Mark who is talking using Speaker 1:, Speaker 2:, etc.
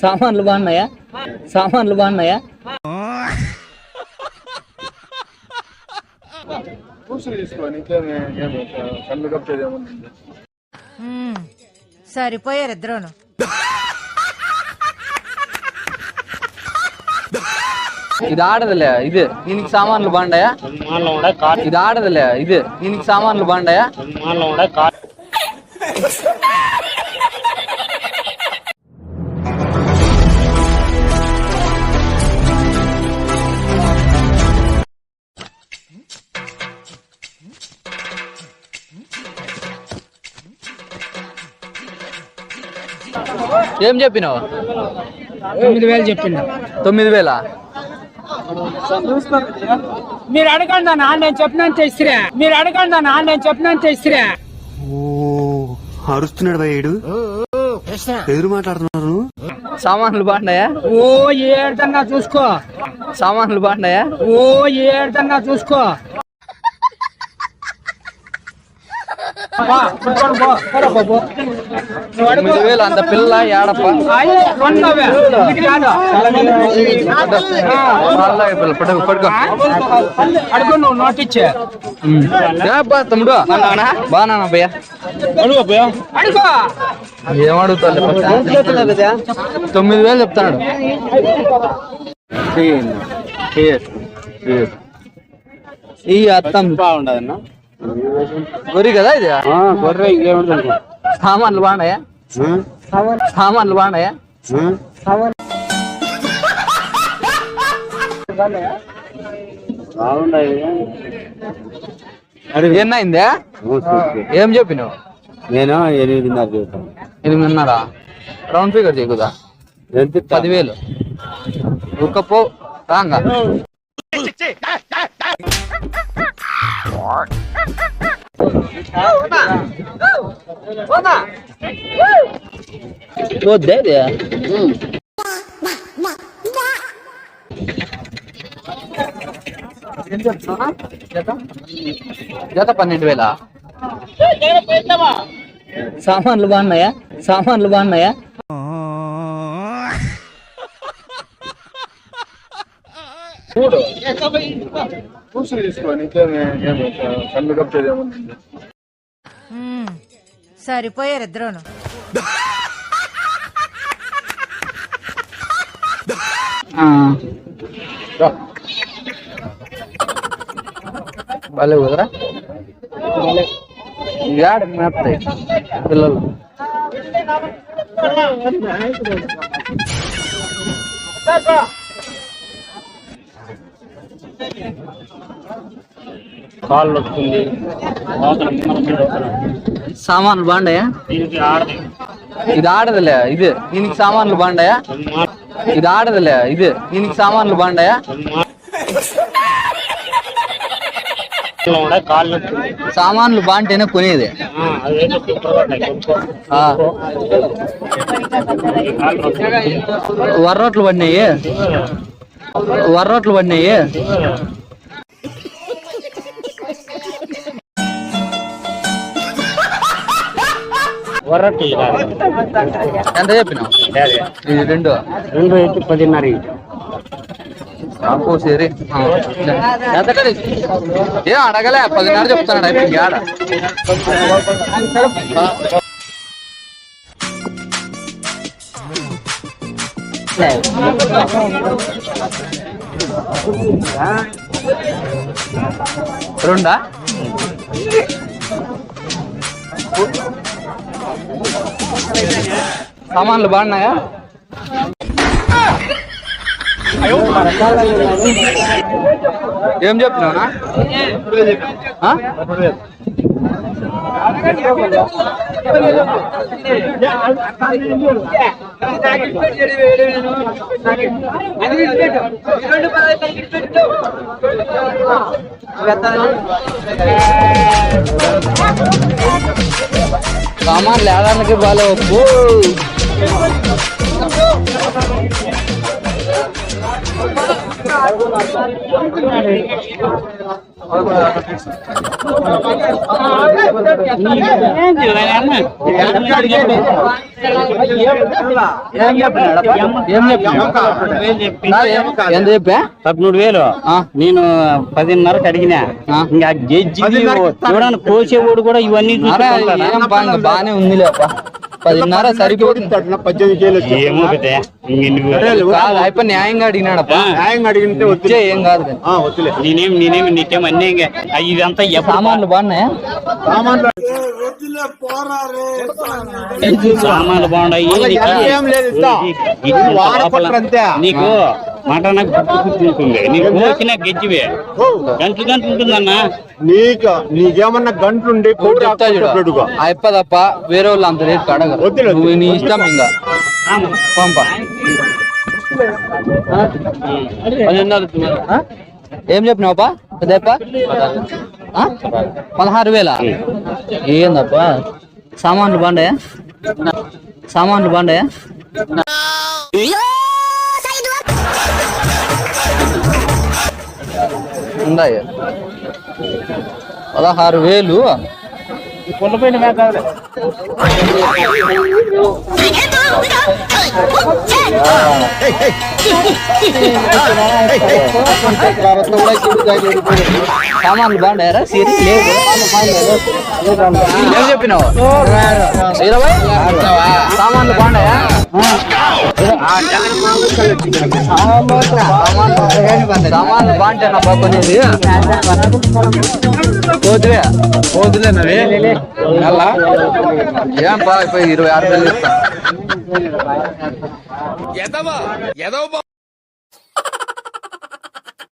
Speaker 1: సామాన్లు బాగున్నాయా? సామాన్లు బాగున్నాయా?
Speaker 2: కూర్చుని తీసుకో నీకేమి ఏమి కళ్ళు కప్పేది ఏముంది
Speaker 3: మ్మ్. సరిపోయారు ఇద్దరును
Speaker 1: ఇది ఆడదులే ఇది దీనికి సామాన్లు బాగుండాయా ఇది ఆడదులే ఇది దీనికి సామాన్లు బాగుండాయా ఏం చెప్పినావు
Speaker 4: తొమ్మిది వేలు చెప్పిండు
Speaker 1: తొమ్మిది వేల
Speaker 4: మీరు అడగండి అన్న నేను చెప్పినంత ఇస్త్రా మీరు అడగండి అన్న నేను చెప్పినంత ఇస్త్రా
Speaker 5: అరుస్తున్నాడు భయ్యుడు ఎదురు మాట్లాడుతున్నారు?
Speaker 1: సామాన్లు బాగున్నాయా?
Speaker 4: ఓ ఏడదన్నా చూసుకో.
Speaker 1: సామాన్లు బాగున్నాయా?
Speaker 4: ఓ ఏడదన్నా చూసుకో బా, కూర్చోండి బా. పోరా బాబు. నువ్వు అడుగు.
Speaker 1: తొమ్మిది వేలు అంత పిల్ల ఏడప్ప. పట్టుకో, తమ్ముడు? బానా భయ్య తొమ్మిది వేలు చెప్తాడు ఈ అత్తం.
Speaker 2: బాగుండదన్న
Speaker 1: గొరి కదా ఇది?
Speaker 2: గొర్రె ఇంకేముంటుంది
Speaker 1: సామాన్లు బాగున్నాయా? సామాన్లు బాగున్నాయా? ఎన్నైందే ఏం చెప్పినావు?
Speaker 2: నేను ఎనిమిదిన్నర చెబుతాను
Speaker 1: ఎనిమిదిన్నరా? రౌండ్ ఫిగర్ చేయకుదా
Speaker 2: ఎంత
Speaker 1: పదివేలు. ఒక్క పో రాంగా వద్దే ఇది? ఏం చెప్తున్నా జత జత పన్నెండు వేల సామాన్లు బాగున్నాయా సామాన్లు బాగున్నాయా
Speaker 2: కూర్చుని తీసుకో నీకేమి ఏమి కళ్ళు కప్పేది ఏముంది
Speaker 3: మ్మ్. సరిపోయారు ఇద్దరును.
Speaker 1: భలే కుదరా యాడ మేపుతాయి పిల్లలు.
Speaker 2: కాళ్ళు వస్తుంది
Speaker 1: సామాన్లు బాగున్నాయా
Speaker 2: దీనికి ఆడదు
Speaker 1: ఇది ఆడదులే ఇది దీనికి సామాన్లు బాగున్నాయా ఇది ఆడదులే ఇది దీనికి సామాన్లు బాగున్నాయా
Speaker 2: కాళ్ళు
Speaker 1: సామాన్లు బాగుంటేనే కొనేది ఆ. వర్రోట్లు పడినాయి వర్రోట్లు పడినాయి. ఎంత చెప్పినావు? ఇది రెండు.
Speaker 2: రెండు ఎత్తి పదిన్నర
Speaker 1: సరే. ఎంత ఏం అడగలే పదిన్నర చెప్తాడు అయిపోయింది ఆడ రెండా? సామాన్లు బాగున్నాయా? ఏం చెప్తున్నావునా ఆ? సామాన్లు ఏడానికి బాగా ఒప్పు ఎంత చెప్పా
Speaker 6: పదమూడు వేలు. నేను పదిన్నరకు అడిగినా. ఇంకా జడ్జి చూడండి కోసేవాడు కూడా ఇవన్నీ
Speaker 1: అరే
Speaker 6: చూసుకుంటాడా?
Speaker 1: ఏం బా ఇంకా బానే ఉంది లేప పదిన్నర సరిపోతుంది.
Speaker 2: పద్దెనిమిది కేలు.
Speaker 6: ఏమో
Speaker 1: కాదు అయిపోయి న్యాయంగా అడిగినాడప్ప.
Speaker 2: న్యాయంగా అడిగితే
Speaker 1: ఇచ్చే ఏం కాదు
Speaker 2: వద్దులే.
Speaker 6: నేనేం నేనేం నీకేం అన్నీ ఇదంతా
Speaker 1: సామాన్లు బాగున్నాయా?
Speaker 2: సామాన్లు
Speaker 6: సామాన్లు బాగున్నాయి. నీకు-
Speaker 2: ఇస్తా.
Speaker 6: నీకు గుర్తుకుంటుంది నీకు కోసిన గెజ్జివే గంటలు గంటలు ఉంటుందన్నా?
Speaker 2: నీకు నీకేమన్నా గంటలుండి
Speaker 1: చూడు. తప్ప వేరే వాళ్ళు అంత రేట్ నువ్వు నీ ఇష్టం ఇంకా. పంప? ఏం చెప్పినావప్పా పెద్దప్ప ఆ? పదహారు వేల. ఏందప్పా సామాన్లు బాగుండయా సామాన్లు బాగుండయా ఉన్నాయి. పదహారు వేలు. సామాన్లు బాగుండారా సీరి? లేదు ఏం చెప్పినావు? ఇరవై? సామాన్లు బాగుండాయా సామాన్లు బాగుంటానబ్బా కొనేది పోతువే పోతులేనవి ఏం బా ఇప్పుడు ఇరవై ఆరు వేలు